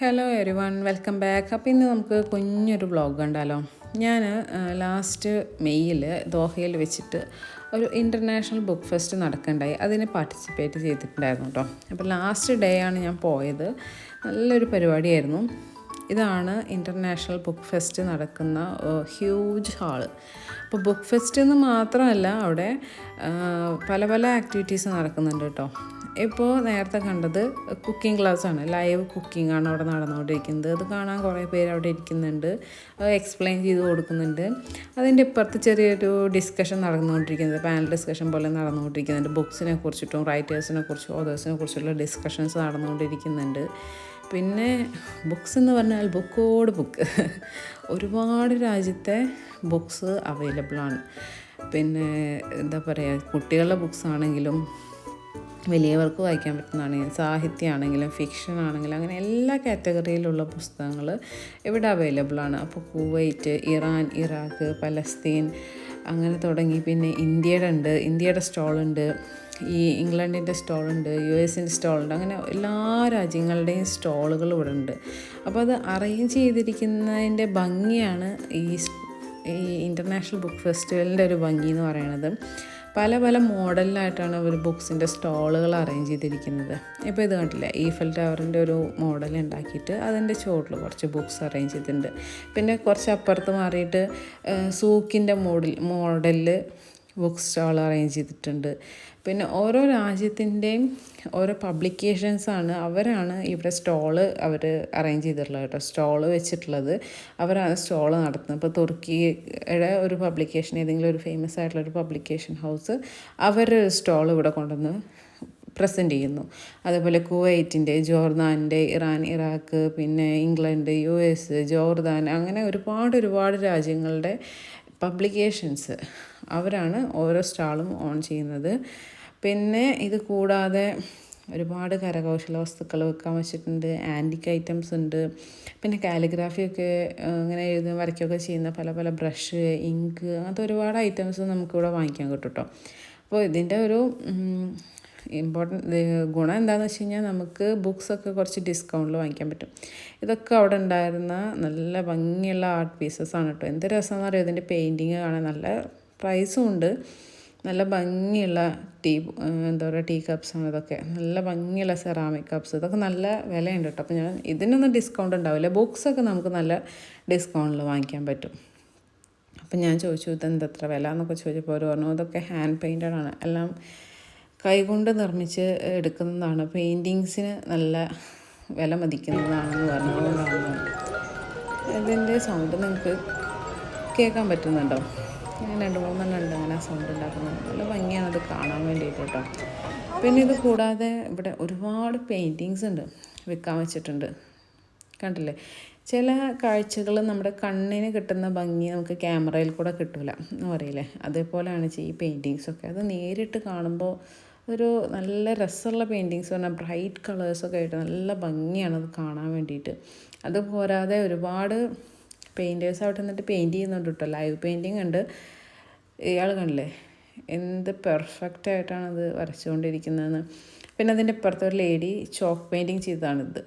Hello everyone welcome back അപ്പോൾ ഇന്ന് നമുക്ക് കുഞ്ഞൊരു വ്ളോഗ് ഉണ്ടല്ലോ ഞാൻ ലാസ്റ്റ് മെയ്യിൽ ദോഹയിൽ വെച്ചിട്ട് ഒരു ഇന്റർനാഷണൽ ബുക്ക് ഫെസ്റ്റ് നടക്കണ്ടായി. അതിന് പാർട്ടിസിപ്പേറ്റ് ചെയ്തിട്ടുണ്ടായിരുന്നു കേട്ടോ അപ്പോൾ ലാസ്റ്റ് ഡേ ആണ് ഞാൻ പോയത്. നല്ലൊരു പരിപാടിയായിരുന്നു. ഇതാണ് ഇന്റർനാഷണൽ ബുക്ക് ഫെസ്റ്റ് നടക്കുന്ന ഹ്യൂജ് ഹാൾ അപ്പോൾ ബുക്ക് ഫെസ്റ്റ് എന്ന് മാത്രമല്ല അവിടെ പല പല ആക്ടിവിറ്റീസ് നടക്കുന്നുണ്ട് കേട്ടോ ഇപ്പോൾ നേരത്തെ കണ്ടത് കുക്കിംഗ് ക്ലാസ് ആണ് ലൈവ് കുക്കിംഗ് ആണ് അവിടെ നടന്നുകൊണ്ടിരിക്കുന്നത്. അത് കാണാൻ കുറേ പേര് അവിടെ ഇരിക്കുന്നുണ്ട്. എക്സ്പ്ലെയിൻ ചെയ്ത് കൊടുക്കുന്നുണ്ട്. അതിന്റെ ഇപ്പുറത്ത് ചെറിയൊരു ഡിസ്കഷൻ നടന്നുകൊണ്ടിരിക്കുന്നത്. പാനൽ ഡിസ്കഷൻ പോലെ നടന്നുകൊണ്ടിരിക്കുന്നുണ്ട്. ബുക്സിനെ കുറിച്ചിട്ടും റൈറ്റേഴ്സിനെ കുറിച്ചും ഓതേഴ്സിനെ കുറിച്ചുള്ള ഡിസ്കഷൻസ് നടന്നുകൊണ്ടിരിക്കുന്നുണ്ട്. പിന്നെ ബുക്സ് എന്ന് പറഞ്ഞാൽ ബുക്കോട് ബുക്ക്. ഒരുപാട് രാജ്യത്തെ ബുക്സ് അവൈലബിൾ ആണ്. പിന്നെ എന്താ പറയുക കുട്ടികളുടെ ബുക്സ് ആണെങ്കിലും വലിയവർക്ക് വായിക്കാൻ പറ്റുന്നതാണെങ്കിലും സാഹിത്യമാണെങ്കിലും ഫിക്ഷൻ ആണെങ്കിലും അങ്ങനെ എല്ലാ കാറ്റഗറിയിലുള്ള പുസ്തകങ്ങൾ ഇവിടെ അവൈലബിൾ ആണ് അപ്പോൾ കുവൈറ്റ് ഇറാൻ ഇറാഖ് പലസ്തീൻ അങ്ങനെ തുടങ്ങി. പിന്നെ ഇന്ത്യയുടെ ഉണ്ട് ഇന്ത്യയുടെ സ്റ്റോളുണ്ട്. ഈ ഇംഗ്ലണ്ടിന്റെ സ്റ്റോളുണ്ട് യു എസിന്റെ സ്റ്റോളുണ്ട് അങ്ങനെ എല്ലാ രാജ്യങ്ങളുടെയും സ്റ്റോളുകൾ ഇവിടെ ഉണ്ട് അപ്പോൾ അത് അറേഞ്ച് ചെയ്തിരിക്കുന്നതിന്റെ ഭംഗിയാണ് ഈ ഈ ഇന്റർനാഷണൽ ബുക്ക് ഫെസ്റ്റിവലിന്റെ ഒരു ഭംഗി എന്ന് പറയുന്നത് പല പല മോഡലിലായിട്ടാണ് ഒരു ബുക്സിന്റെ സ്റ്റോളുകൾ അറേഞ്ച് ചെയ്തിരിക്കുന്നത്. ഇപ്പോൾ ഇത് കണ്ടില്ലേ ഈഫൽ ടവറിന്റെ ഒരു മോഡൽ ഉണ്ടാക്കിയിട്ട് അതിന്റെ ചുവട്ടിൽ കുറച്ച് ബുക്സ് അറേഞ്ച് ചെയ്തിട്ടുണ്ട്. പിന്നെ കുറച്ച് അപ്പുറത്ത് മാറിയിട്ട് സൂക്കിന്റെ മോഡൽ മോഡലിൽ ബുക്ക് സ്റ്റാൾ അറേഞ്ച് ചെയ്തിട്ടുണ്ട്. പിന്നെ ഓരോ രാജ്യത്തിന്റെയും ഓരോ പബ്ലിക്കേഷൻസാണ് അവരാണ് ഇവിടെ സ്റ്റോൾ അവർ അറേഞ്ച് ചെയ്തിട്ടുള്ളത് കേട്ടോ. സ്റ്റോൾ വെച്ചിട്ടുള്ളത് അവരാണ് സ്റ്റോൾ നടത്തുന്നത്. ഇപ്പോൾ തുർക്കിയുടെ ഒരു പബ്ലിക്കേഷൻ ഏതെങ്കിലും ഒരു ഫേമസ് ആയിട്ടുള്ള ഒരു പബ്ലിക്കേഷൻ ഹൗസ് അവർ സ്റ്റോൾ ഇവിടെ കൊണ്ടുവന്ന് പ്രസന്റ് ചെയ്യുന്നു. അതേപോലെ കുവൈറ്റിന്റെ ജോർദാന്റെ ഇറാൻ ഇറാഖ് പിന്നെ ഇംഗ്ലണ്ട് യു എസ് ജോർദാൻ അങ്ങനെ ഒരുപാട് ഒരുപാട് രാജ്യങ്ങളുടെ പബ്ലിക്കേഷൻസ്. അവരാണ് ഓരോ സ്റ്റാളും ഓൺ ചെയ്യുന്നത്. പിന്നെ ഇത് കൂടാതെ ഒരുപാട് കരകൗശല വസ്തുക്കൾ വെക്കാൻ വെച്ചിട്ടുണ്ട്. ആന്റിക് ഐറ്റംസ് ഉണ്ട്. പിന്നെ കാലിഗ്രാഫിയൊക്കെ അങ്ങനെ എഴുതുക വരയ്ക്കുകയൊക്കെ ചെയ്യുന്ന പല പല ബ്രഷ് ഇങ്ക് അങ്ങനത്തെ ഒരുപാട് ഐറ്റംസ് നമുക്കിവിടെ വാങ്ങിക്കാൻ കിട്ടും കേട്ടോ അപ്പോൾ ഇതിന്റെ ഒരു ഇമ്പോർട്ടന്റ് ഗുണം എന്താണെന്ന് വെച്ച് കഴിഞ്ഞാൽ നമുക്ക് ബുക്സൊക്കെ കുറച്ച് ഡിസ്കൗണ്ടിൽ വാങ്ങിക്കാൻ പറ്റും. ഇതൊക്കെ അവിടെ ഉണ്ടായിരുന്ന നല്ല ഭംഗിയുള്ള ആർട്ട് പീസസ് ആണ് കേട്ടോ എന്ത് രസമാണെന്ന് അറിയാം? ഇതിന്റെ പെയിന്റിങ് കാണാൻ നല്ല പ്രൈസും ഉണ്ട്. നല്ല ഭംഗിയുള്ള ടീ എന്താ പറയുക ടീ കപ്സ് ആണ് ഇതൊക്കെ. നല്ല ഭംഗിയുള്ള സെറാമിക് കപ്സ് ഇതൊക്കെ നല്ല വിലയുണ്ട് കേട്ടോ അപ്പോൾ ഞാൻ ഇതിനൊന്നും ഡിസ്കൗണ്ട് ഉണ്ടാവില്ല. ബുക്സൊക്കെ നമുക്ക് നല്ല ഡിസ്കൗണ്ടിൽ വാങ്ങിക്കാൻ പറ്റും. അപ്പം ഞാൻ ചോദിച്ചു ഇതെന്ത് എത്ര വില? എന്നൊക്കെ ചോദിച്ചപ്പോൾ അവർ പറഞ്ഞു ഇതൊക്കെ ഹാൻഡ് പെയിന്റഡ് ആണ്. എല്ലാം കൈകൊണ്ട് നിർമ്മിച്ച് എടുക്കുന്നതാണ്. പെയിന്റിങ്സിന് നല്ല വില മതിക്കുന്നതാണെന്ന് പറഞ്ഞുകൊണ്ടാണ്. ഇതിന്റെ സൗണ്ട് നിങ്ങൾക്ക് കേൾക്കാൻ പറ്റുന്നുണ്ടോ? ഞാൻ രണ്ട് മൂന്നെണ്ണം ഉണ്ട് അങ്ങനെ സൗണ്ട് ഉണ്ടാക്കുന്നത്. നല്ല ഭംഗിയാണ് അത് കാണാൻ വേണ്ടിയിട്ട് കേട്ടോ. പിന്നെ ഇത് കൂടാതെ ഇവിടെ ഒരുപാട് പെയിന്റിങ്സ് ഉണ്ട് വിൽക്കാൻ വെച്ചിട്ടുണ്ട്. കണ്ടില്ലേ? ചില കാഴ്ചകൾ നമ്മുടെ കണ്ണിന് കിട്ടുന്ന ഭംഗി നമുക്ക് ക്യാമറയിൽ കൂടെ കിട്ടില്ല എന്ന് പറയില്ലേ? അതേപോലെയാണ് ഈ പെയിന്റിങ്സൊക്കെ അത് നേരിട്ട് കാണുമ്പോൾ ഒരു നല്ല രസമുള്ള പെയിന്റിങ്സ് പറഞ്ഞാൽ ബ്രൈറ്റ് കളേഴ്സൊക്കെ ആയിട്ട് നല്ല ഭംഗിയാണ് അത് കാണാൻ വേണ്ടിയിട്ട്. അത് പോരാതെ ഒരുപാട് പെയിന്റേഴ്സ് അവിടെ നിന്നിട്ട് പെയിന്റ് ചെയ്യുന്നുണ്ട് കേട്ടോ ലൈവ് പെയിന്റിങ് ഉണ്ട്. ഇയാൾ കണ്ടില്ലേ? എന്ത് പെർഫെക്റ്റ് ആയിട്ടാണ് അത് വരച്ചുകൊണ്ടിരിക്കുന്നതെന്ന്. പിന്നെ അതിന്റെ ഇപ്പുറത്തെ ഒരു ലേഡി ചോക്ക് പെയിന്റിങ് ചെയ്തതാണിത്.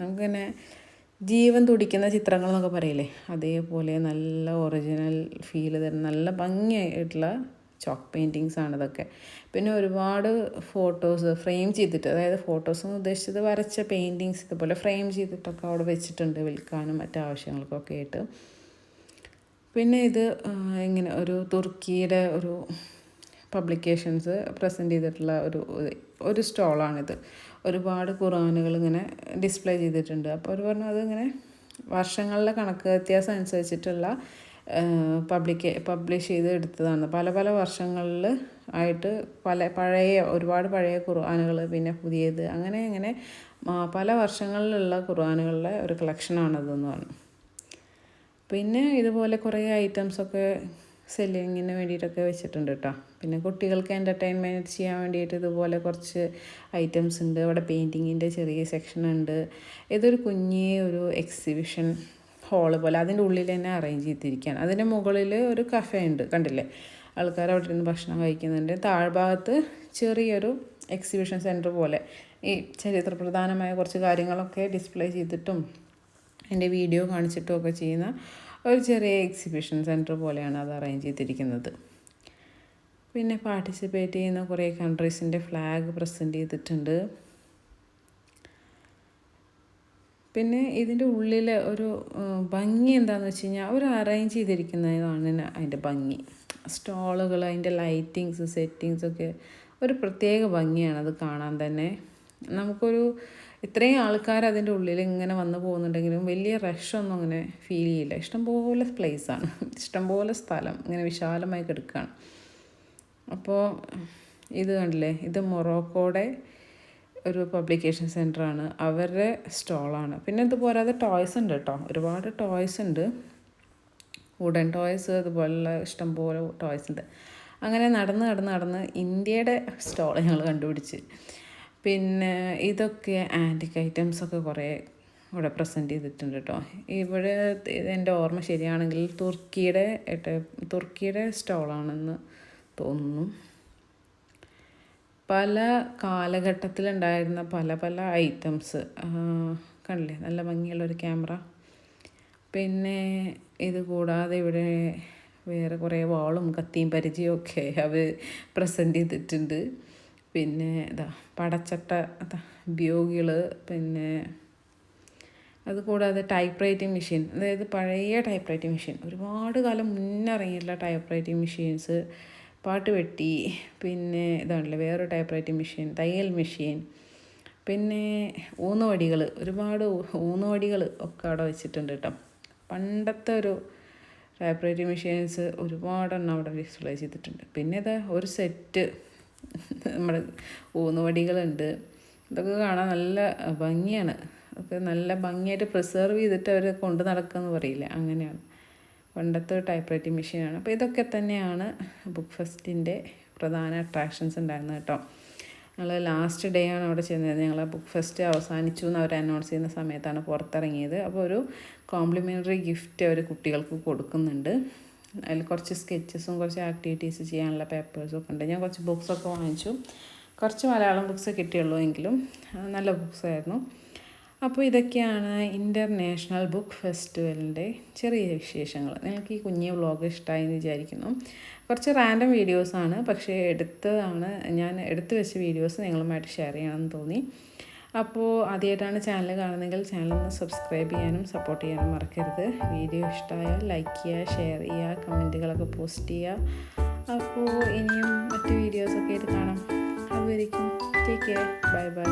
നമുക്കിങ്ങനെ ജീവൻ തുടിക്കുന്ന ചിത്രങ്ങൾ എന്നൊക്കെ പറയില്ലേ? അതേപോലെ നല്ല ഒറിജിനൽ ഫീൽ തരുന്ന നല്ല ഭംഗിയായിട്ടുള്ള ചോക്ക് പെയിന്റിങ്സ് ആണ് ഇതൊക്കെ. പിന്നെ ഒരുപാട് ഫോട്ടോസ് ഫ്രെയിം ചെയ്തിട്ട് അതായത് ഫോട്ടോസ് എന്ന് ഉദ്ദേശിച്ചത് വരച്ച പെയിന്റിങ്സ് ഇതുപോലെ ഫ്രെയിം ചെയ്തിട്ടൊക്കെ അവിടെ വെച്ചിട്ടുണ്ട് വിൽക്കാനും മറ്റു ആവശ്യങ്ങൾക്കൊക്കെ ആയിട്ട്. പിന്നെ ഇത് ഇങ്ങനെ ഒരു തുർക്കിയുടെ ഒരു പബ്ലിക്കേഷൻസ് പ്രസന്റ് ചെയ്തിട്ടുള്ള ഒരു ഒരു സ്റ്റോളാണിത് ഒരുപാട് ഖുറാനുകൾ ഇങ്ങനെ ഡിസ്പ്ലേ ചെയ്തിട്ടുണ്ട്. അപ്പോൾ അവർ പറഞ്ഞു അതിങ്ങനെ വർഷങ്ങളിലെ കണക്ക് വ്യത്യാസം അനുസരിച്ചിട്ടുള്ള പബ്ലിക്ക് പബ്ലിഷ് ചെയ്ത് എടുത്തതാണ് പല പല വർഷങ്ങളിൽ ആയിട്ട് പല പഴയ ഒരുപാട് പഴയ ഖുർആാനുകൾ പിന്നെ പുതിയത് അങ്ങനെ അങ്ങനെ പല വർഷങ്ങളിലുള്ള ഖുർആാനുകളുടെ ഒരു കളക്ഷനാണതെന്ന് പറഞ്ഞു. പിന്നെ ഇതുപോലെ കുറേ ഐറ്റംസൊക്കെ സെല്ലിങ്ങിന് വേണ്ടിയിട്ടൊക്കെ വെച്ചിട്ടുണ്ട് കേട്ടോ പിന്നെ കുട്ടികൾക്ക് എന്റർടൈൻമെന്റ് ചെയ്യാൻ വേണ്ടിയിട്ട് ഇതുപോലെ കുറച്ച് ഐറ്റംസ് ഉണ്ട്. അവിടെ പെയിന്റിങ്ങിന്റെ ചെറിയ സെക്ഷൻ ഉണ്ട്. ഇതൊരു കുഞ്ഞേ ഒരു എക്സിബിഷൻ ഹാൾ പോലെ അതിന്റെ ഉള്ളിൽ തന്നെ അറേഞ്ച് ചെയ്തിരിക്കുകയാണ്. അതിന്റെ മുകളിൽ ഒരു കഫേ ഉണ്ട് കണ്ടില്ലേ? ആൾക്കാർ അവിടെ ഇരുന്ന് ഭക്ഷണം കഴിക്കുന്നുണ്ട്. താഴ്ഭാഗത്ത് ചെറിയൊരു എക്സിബിഷൻ സെന്റർ പോലെ. ഈ ചരിത്ര പ്രധാനമായ കുറച്ച് കാര്യങ്ങളൊക്കെ ഡിസ്പ്ലേ ചെയ്തിട്ടും എന്റെ വീഡിയോ കാണിച്ചിട്ടും ഒക്കെ ചെയ്യുന്ന ഒരു ചെറിയ എക്സിബിഷൻ സെന്റർ പോലെയാണ് അത് അറേഞ്ച് ചെയ്തിരിക്കുന്നത്. പിന്നെ പാർട്ടിസിപ്പേറ്റ് ചെയ്യുന്ന കുറേ കൺട്രീസിന്റെ ഫ്ലാഗ് പ്രസന്റ് ചെയ്തിട്ടുണ്ട്. പിന്നെ ഇതിന്റെ ഉള്ളിൽ ഒരു ഭംഗി എന്താണെന്ന് വെച്ച് കഴിഞ്ഞാൽ അവർ അറേഞ്ച് ചെയ്തിരിക്കുന്നതാണ് അതിന്റെ ഭംഗി. സ്റ്റോളുകൾ അതിന്റെ ലൈറ്റിങ്സ് സെറ്റിങ്സ് ഒക്കെ ഒരു പ്രത്യേക ഭംഗിയാണ് അത് കാണാൻ തന്നെ. നമുക്കൊരു ഇത്രയും ആൾക്കാർ അതിന്റെ ഉള്ളിൽ ഇങ്ങനെ വന്നു പോകുന്നുണ്ടെങ്കിലും വലിയ റഷൊന്നും അങ്ങനെ ഫീൽ ചെയ്യില്ല. ഇഷ്ടംപോലെ പ്ലേസാണ് ഇഷ്ടംപോലെ സ്ഥലം. ഇങ്ങനെ വിശാലമായി കിടക്കുകയാണ് അപ്പോൾ ഇത് കണ്ടില്ലേ? ഇത് മൊറോക്കോയുടെ ഒരു പബ്ലിക്കേഷൻ സെന്ററാണ് അവരുടെ സ്റ്റോളാണ് പിന്നെ ഇതുപോരാതെ ടോയ്സ് ഉണ്ട് കേട്ടോ ഒരുപാട് ടോയ്സ് ഉണ്ട്. വുഡൻ ടോയ്സ് അതുപോലുള്ള ഇഷ്ടംപോലെ ടോയ്സ് ഉണ്ട്. അങ്ങനെ നടന്ന് നടന്ന് നടന്ന് ഇന്ത്യയുടെ സ്റ്റോൾ ഞങ്ങൾ കണ്ടുപിടിച്ച്. പിന്നെ ഇതൊക്കെ ആന്റിക് ഐറ്റംസ് ഒക്കെ കുറേ ഇവിടെ പ്രസന്റ് ചെയ്തിട്ടുണ്ട് കേട്ടോ ഇവിടെ എന്റെ ഓർമ്മ ശരിയാണെങ്കിൽ തുർക്കിയുടെ തുർക്കിയുടെ സ്റ്റോളാണെന്ന് തോന്നുന്നു. പല കാലഘട്ടത്തിലുണ്ടായിരുന്ന പല പല ഐറ്റംസ് കണ്ടില്ലേ? നല്ല ഭംഗിയുള്ളൊരു ക്യാമറ. പിന്നെ ഇത് കൂടാതെ ഇവിടെ വേറെ കുറേ വാളും കത്തിയും പരിചയവും ഒക്കെ അവർ പ്രസന്റ് ചെയ്തിട്ടുണ്ട്. പിന്നെ ഇതാ പടച്ചട്ട ഉപയോഗികൾ പിന്നെ അതുകൂടാതെ ടൈപ്പ് റൈറ്റിംഗ് മെഷീൻ അതായത് പഴയ ടൈപ്പ് റൈറ്റിംഗ് മെഷീൻ ഒരുപാട് കാലം മുന്നേ ഇറങ്ങിയിട്ടുള്ള ടൈപ്പ് റൈറ്റിംഗ് മെഷീൻസ് പാട്ട് വെട്ടി പിന്നെ ഇതാണല്ലോ വേറൊരു ടൈപ്പ് റൈറ്റിംഗ് മെഷീൻ തയ്യൽ മെഷീൻ പിന്നെ ഊന്നുവടികൾ ഒരുപാട് ഊന്നുവടികൾ ഒക്കെ അവിടെ വെച്ചിട്ടുണ്ട് കേട്ടോ. പണ്ടത്തെ ഒരു ടൈപ്പ് റൈറ്റിംഗ് മെഷീൻസ് ഒരുപാടെണ്ണം അവിടെ ഡിസ്പ്ലേ ചെയ്തിട്ടുണ്ട്. പിന്നെ ഇത് ഒരു സെറ്റ് നമ്മുടെ ഊന്നുവടികളുണ്ട്. ഇതൊക്കെ കാണാൻ നല്ല ഭംഗിയാണ്. ഒക്കെ നല്ല ഭംഗിയായിട്ട് പ്രിസർവ് ചെയ്തിട്ട് അവർ കൊണ്ട് നടക്കുമെന്ന് പറയില്ല. അങ്ങനെയാണ്. പണ്ടത്തെ ടൈപ്പ് റൈറ്റിംഗ് മെഷീനാണ് അപ്പോൾ ഇതൊക്കെ തന്നെയാണ് ബുക്ക് ഫെസ്റ്റിന്റെ പ്രധാന അട്രാക്ഷൻസ് ഉണ്ടായിരുന്നത് കേട്ടോ. ഞങ്ങൾ ലാസ്റ്റ് ഡേ ആണ് അവിടെ ചെന്നത്. ഞങ്ങൾ ബുക്ക് ഫെസ്റ്റ് അവസാനിച്ചു എന്ന് അവർ അനൗൺസ് ചെയ്യുന്ന സമയത്താണ് പുറത്തിറങ്ങിയത്. അപ്പോൾ ഒരു കോംപ്ലിമെന്ററി ഗിഫ്റ്റ് അവർ കുട്ടികൾക്ക് കൊടുക്കുന്നുണ്ട്. അതിൽ കുറച്ച് സ്കെച്ചസും കുറച്ച് ആക്ടിവിറ്റീസ് ചെയ്യാനുള്ള പേപ്പേഴ്സും ഒക്കെ ഉണ്ട്. ഞാൻ കുറച്ച് ബുക്സൊക്കെ വാങ്ങിച്ചു. കുറച്ച് മലയാളം ബുക്സ് കിട്ടിയുള്ളൂ എങ്കിലും. നല്ല ബുക്സ് ആയിരുന്നു. അപ്പോൾ ഇതൊക്കെയാണ് ഇന്റർനാഷണൽ ബുക്ക് ഫെസ്റ്റിവലിന്റെ ചെറിയ വിശേഷങ്ങൾ. നിങ്ങൾക്ക് ഈ കുഞ്ഞു വ്ളോഗ് ഇഷ്ടമായി എന്ന് വിചാരിക്കുന്നു. കുറച്ച് റാൻഡം വീഡിയോസാണ്. പക്ഷേ എടുത്തതാണ് ഞാൻ എടുത്തു വെച്ച വീഡിയോസ് നിങ്ങളുമായിട്ട് ഷെയർ ചെയ്യണമെന്ന് തോന്നി. അപ്പോൾ ആദ്യമായിട്ടാണ് ചാനൽ കാണുന്നതെങ്കിൽ ചാനൽ ഒന്ന് സബ്സ്ക്രൈബ് ചെയ്യാനും സപ്പോർട്ട് ചെയ്യാനും മറക്കരുത്. വീഡിയോ ഇഷ്ടമായാൽ ലൈക്ക് ചെയ്യുക ഷെയർ ചെയ്യുക കമന്റുകളൊക്കെ പോസ്റ്റ് ചെയ്യുക. അപ്പോൾ ഇനിയും മറ്റ് വീഡിയോസൊക്കെ ആയിട്ട് കാണാം. അതുവരിക്കും ടേക്ക് കെയർ ബൈ ബൈ